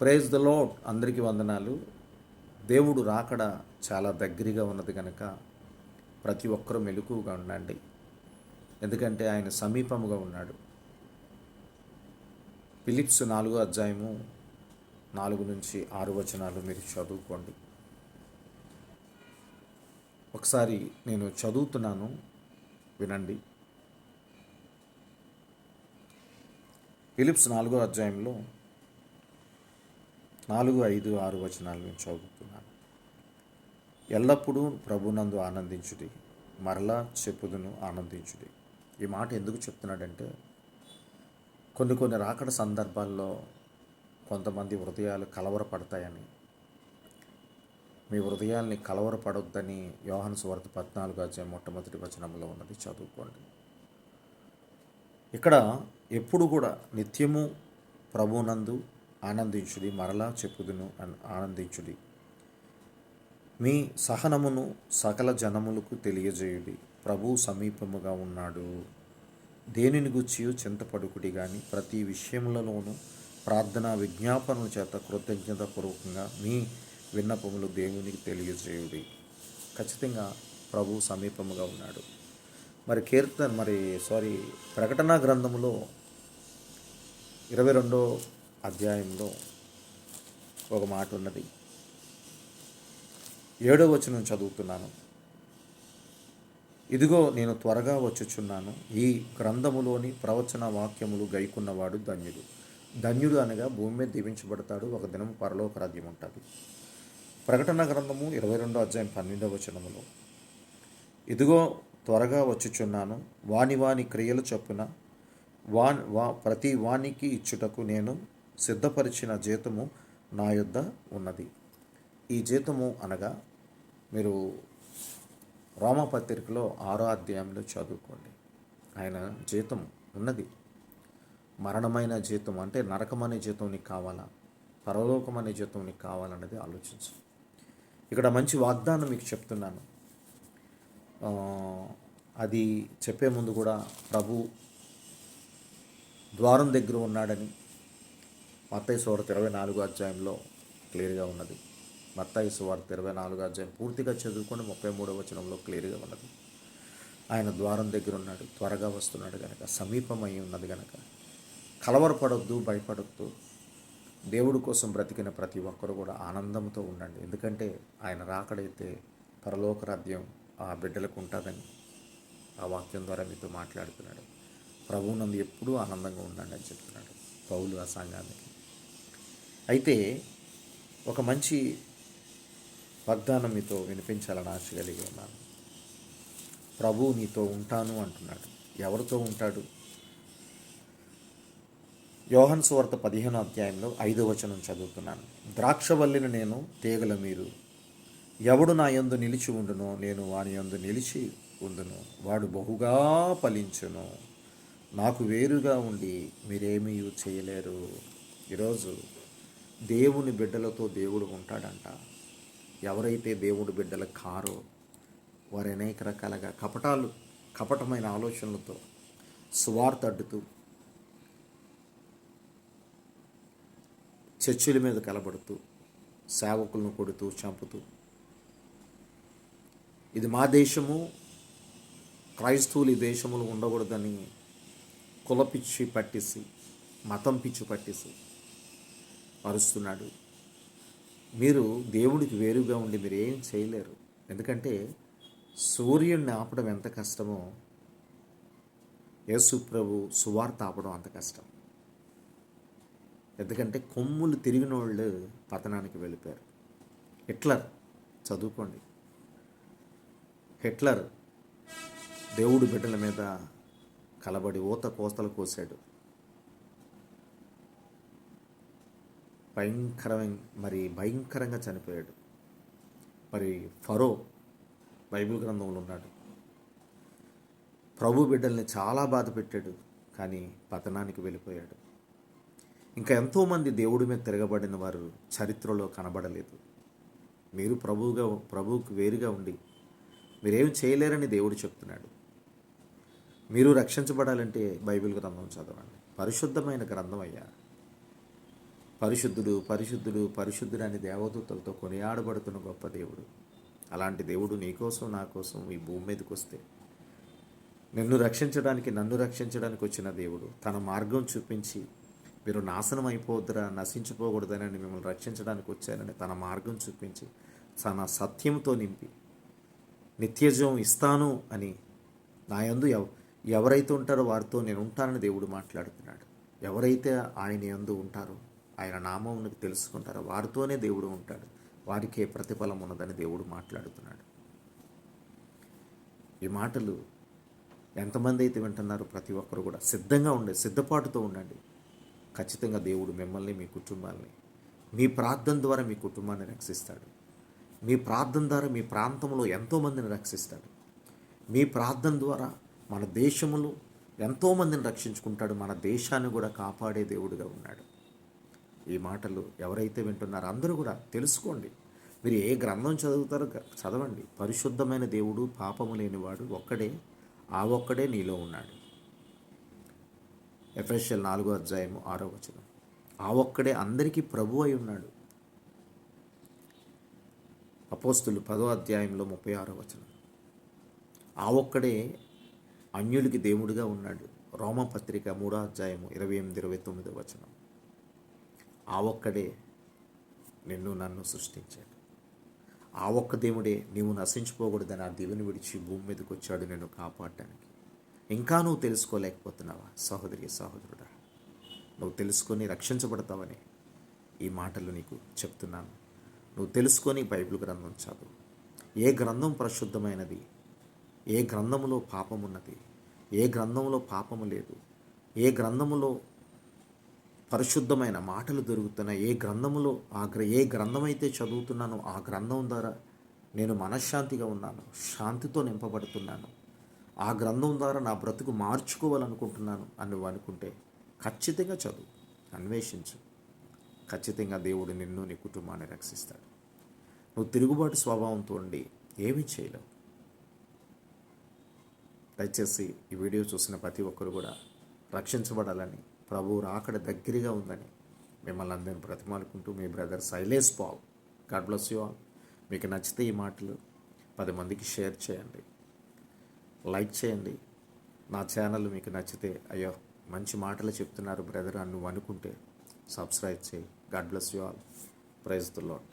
Praise the load అందరికీ వందనాలు. దేవుడు రాకడ చాలా దగ్గరగా ఉన్నది కనుక ప్రతి ఒక్కరూ మెలకుగా ఉండండి. ఎందుకంటే ఆయన సమీపముగా ఉన్నాడు. ఫిలిప్స్ నాలుగో అధ్యాయము నాలుగు నుంచి ఆరు వచనాలు మీరు చదువుకోండి. ఒకసారి నేను చదువుతున్నాను. వినండి. ఫిలిప్స్ నాలుగో అధ్యాయంలో నాలుగు ఐదు ఆరు వచనాలు నేను చదువుతున్నాను. ఎల్లప్పుడూ ప్రభునందు ఆనందించుడి మరలా చెప్పుదును ఆనందించుడి. ఈ మాట ఎందుకు చెప్తున్నాడంటే కొన్ని కొన్ని రాకడ సందర్భాల్లో కొంతమంది హృదయాలు కలవరపడతాయని మీ హృదయాల్ని కలవరపడొద్దని యోహన్ సువార్త పద్నాలుగు అధ్యాయం మొట్టమొదటి వచనంలో ఉన్నది చదువుకోండి. ఇక్కడ ఎప్పుడు కూడా నిత్యము ప్రభునందు ఆనందించుడి మరలా చెప్పుదును ఆనందించుడి. మీ సహనమును సకల జనములకు తెలియజేయుడి. ప్రభు సమీపముగా ఉన్నాడు. దేనిని గుర్చి చింతపడుకుడి కానీ ప్రతి విషయములలోనూ ప్రార్థన విజ్ఞాపనల చేత కృతజ్ఞతపూర్వకంగా మీ విన్నపములు దేవునికి తెలియజేయుడి. ఖచ్చితంగా ప్రభు సమీపముగా ఉన్నాడు. మరి కీర్తన మరి సారీ ప్రకటన గ్రంథములో ఇరవై రెండో అధ్యాయంలో ఒక మాట ఉన్నది. ఏడో వచనం చదువుతున్నాను. ఇదిగో నేను త్వరగా వచ్చుచున్నాను. ఈ గ్రంథములోని ప్రవచన వాక్యములు గైకున్నవాడు ధన్యుడు. ధన్యుడు అనగా భూమి మీద దీవించబడతాడు. ఒక దినం పరలోక రాజ్యం ఉంటుంది. ప్రకటన గ్రంథము ఇరవై రెండో అధ్యాయం పన్నెండవ వచనములో. ఇదిగో త్వరగా వచ్చుచున్నాను. వాని వాని క్రియలు చొప్పున వాన్ వా ప్రతి వానికి ఇచ్చుటకు నేను సిద్ధపరిచిన జీతము నా యొద్ద ఉన్నది. ఈ జీతము అనగా మీరు రోమపత్రికలో ఆరో అధ్యాయంలో చదువుకోండి. ఆయన జీతం ఉన్నది. మరణమైన జీతం అంటే నరకమనే జీతం నీకు కావాలా? పరలోకం అనే జీతం నీకు కావాలన్నది ఆలోచించు. ఇక్కడ మంచి వాగ్దానం మీకు చెప్తున్నాను. అది చెప్పే ముందు కూడా ప్రభు ద్వారం దగ్గర ఉన్నాడని మత్తయి సువార్త ఇరవై నాలుగు అధ్యాయంలో క్లియర్గా ఉన్నది. మత్తయి సువార్త ఇరవై నాలుగు అధ్యాయం పూర్తిగా చదువుకొని ముప్పై మూడవ వచనంలో క్లియర్గా ఉన్నది. ఆయన ద్వారం దగ్గర ఉన్నాడు త్వరగా వస్తున్నాడు కనుక సమీపమై ఉన్నది కనుక కలవరపడొద్దు భయపడొద్దు. దేవుడి కోసం బ్రతికిన ప్రతి ఒక్కరు కూడా ఆనందంతో ఉండండి. ఎందుకంటే ఆయన రాకడైతే పరలోక రాజ్యం ఆ బిడ్డలకు ఉంటుందని ఆ వాక్యం ద్వారా మీతో మాట్లాడుతున్నాడు. ప్రభువునందు ఎప్పుడూ ఆనందంగా ఉండండి అని చెప్తున్నాడు పౌలు ఆ సంఘానికి. అయితే ఒక మంచి వాగ్దానం మీతో వినిపించాలని ఆశ కలిగి ఉన్నాను. ప్రభు నీతో ఉంటాను అంటున్నాడు. ఎవరితో ఉంటాడు? యోహన్ సువార్త పదిహేను అధ్యాయంలో ఐదో వచనం చదువుతున్నాను. ద్రాక్షవల్లిని నేను తీగల మీరు. ఎవడు నా యందు నిలిచి ఉండునో నేను వాని యందు నిలిచి ఉండును. వాడు బహుగా ఫలించును. నాకు వేరుగా ఉండి మీరేమీ చేయలేరు. ఈరోజు దేవుని బిడ్డలతో దేవుడు ఉంటాడంట. ఎవరైతే దేవుడి బిడ్డలు కారో వారు అనేక రకాలుగా కపటాలు కపటమైన ఆలోచనలతో సువార్త అడ్డుతూ చర్చిల మీద కలబడుతూ సేవకులను కొడుతూ చంపుతూ. ఇది మా దేశము క్రైస్తవులు ఈ దేశములు ఉండకూడదని కులపిచ్చి పట్టేసి మతం పిచ్చి పట్టేసి అరుస్తున్నాడు. మీరు దేవుడికి వేరుగా ఉండి మీరు ఏం చేయలేరు. ఎందుకంటే సూర్యుడిని ఆపడం ఎంత కష్టమో యేసు ప్రభు సువార్త ఆపడం అంత కష్టం. ఎందుకంటే కొమ్ములు తిరిగిన వాళ్ళు పతనానికి వెళ్ళిపోయారు. హిట్లర్ చదువుకోండి. హిట్లర్ దేవుడు బిడ్డల మీద కలబడి ఊత కోస్తలు కోసాడు. భయంకరమైన మరి భయంకరంగా చనిపోయాడు. మరి ఫరో బైబిల్ గ్రంథంలో ఉన్నాడు. ప్రభు బిడ్డల్ని చాలా బాధ పెట్టాడు కానీ పతనానికి వెళ్ళిపోయాడు. ఇంకా ఎంతోమంది దేవుడి మీద తిరగబడిన వారు చరిత్రలో కనబడలేదు. మీరు ప్రభువుగా ప్రభువుకు వేరుగా ఉండి మీరేం చేయలేరని దేవుడు చెప్తున్నాడు. మీరు రక్షించబడాలంటే బైబిల్ గ్రంథం చదవండి. పరిశుద్ధమైన గ్రంథం అయ్యా. పరిశుద్ధుడు పరిశుద్ధుడు పరిశుద్ధుడు అని దేవదూతలతో కొనియాడబడుతున్న గొప్ప దేవుడు. అలాంటి దేవుడు నీకోసం నా కోసం ఈ భూమి మీదకి వస్తే. నిన్ను రక్షించడానికి నన్ను రక్షించడానికి వచ్చిన దేవుడు తన మార్గం చూపించి మీరు నాశనం అయిపోద్దురా నశించిపోకూడదనని మిమ్మల్ని రక్షించడానికి వచ్చానని తన మార్గం చూపించి తన సత్యంతో నింపి నిత్యజీవం ఇస్తాను అని నా యందు ఎవ ఎవరైతే ఉంటారో వారితో నేను ఉంటానని దేవుడు మాట్లాడుతున్నాడు. ఎవరైతే ఆయన యందు ఉంటారో ఆయన నామమునికి తెలుసుకుంటారు వారితోనే దేవుడు ఉంటాడు. వారికే ప్రతిఫలం ఉన్నదని దేవుడు మాట్లాడుతున్నాడు. ఈ మాటలు ఎంతమంది అయితే వింటున్నారో ప్రతి ఒక్కరు కూడా సిద్ధంగా ఉండే సిద్ధపాటుతో ఉండండి. ఖచ్చితంగా దేవుడు మిమ్మల్ని మీ కుటుంబాల్ని మీ ప్రార్థన ద్వారా మీ కుటుంబాన్ని రక్షిస్తాడు. మీ ప్రార్థన ద్వారా మీ ప్రాంతంలో ఎంతోమందిని రక్షిస్తాడు. మీ ప్రార్థన ద్వారా మన దేశములు ఎంతోమందిని రక్షించుకుంటాడు. మన దేశాన్ని కూడా కాపాడే దేవుడిగా ఉన్నాడు. ఈ మాటలు ఎవరైతే వింటున్నారో అందరూ కూడా తెలుసుకోండి. మీరు ఏ గ్రంథం చదువుతారో చదవండి. పరిశుద్ధమైన దేవుడు పాపము లేనివాడు ఒక్కడే ఆ ఒక్కడే నీలో ఉన్నాడు. ఎఫ్ఎస్ఎల్ నాలుగో అధ్యాయము ఆరో వచనం. ఆ ఒక్కడే అందరికీ ప్రభు అయి ఉన్నాడు. అపోస్తులు పదో అధ్యాయంలో ముప్పై ఆరో వచనం. ఆ ఒక్కడే అన్యులకి దేవుడిగా ఉన్నాడు. రోమపత్రిక మూడో అధ్యాయము ఇరవై ఎనిమిది ఇరవై తొమ్మిదో వచనం. ఆ ఒక్కడే నిన్ను నన్ను సృష్టించాడు. ఆ ఒక్క దేవుడే నీవు నశించిపోకూడదని ఆ దేవుని విడిచి భూమి మీదకి వచ్చాడు నిన్ను కాపాడటానికి. ఇంకా నువ్వు తెలుసుకోలేకపోతున్నావా? సహోదరి సహోదరుడా నువ్వు తెలుసుకొని రక్షించబడతావని ఈ మాటలు నీకు చెప్తున్నాను. నువ్వు తెలుసుకొని బైబిల్ గ్రంథం చదువు. ఏ గ్రంథం పరిశుద్ధమైనది? ఏ గ్రంథములో పాపమున్నది? ఏ గ్రంథంలో పాపము లేదు? ఏ గ్రంథములో పరిశుద్ధమైన మాటలు దొరుకుతున్నాయి. ఏ గ్రంథములో ఆ గ్ర ఏ గ్రంథం అయితే చదువుతున్నానో ఆ గ్రంథం ద్వారా నేను మనశ్శాంతిగా ఉన్నాను. శాంతితో నింపబడుతున్నాను. ఆ గ్రంథం ద్వారా నా బ్రతుకు మార్చుకోవాలనుకుంటున్నాను అని నువ్వు అనుకుంటే ఖచ్చితంగా చదువు అన్వేషించు. ఖచ్చితంగా దేవుడు నిన్ను నీ కుటుంబాన్ని రక్షిస్తాడు. నువ్వు తిరుగుబాటు స్వభావంతో ఉండి ఏమీ చేయలేవు. దయచేసి ఈ వీడియో చూసిన ప్రతి ఒక్కరు కూడా రక్షించబడాలని ప్రభువు రాకడ దగ్గరగా ఉందని మిమ్మల్ని అందరిని బ్రతిమాలుకుంటూ మీ brother Shailesh Paul. God bless you all. మీకు నచ్చితే ఈ మాటలు పది మందికి షేర్ చేయండి. లైక్ చేయండి. నా ఛానల్ మీకు నచ్చితే అయ్యో మంచి మాటలు చెప్తున్నారు బ్రదర్ అని నువ్వు అనుకుంటే సబ్స్క్రైబ్ చేయి. God bless you all. Praise the Lord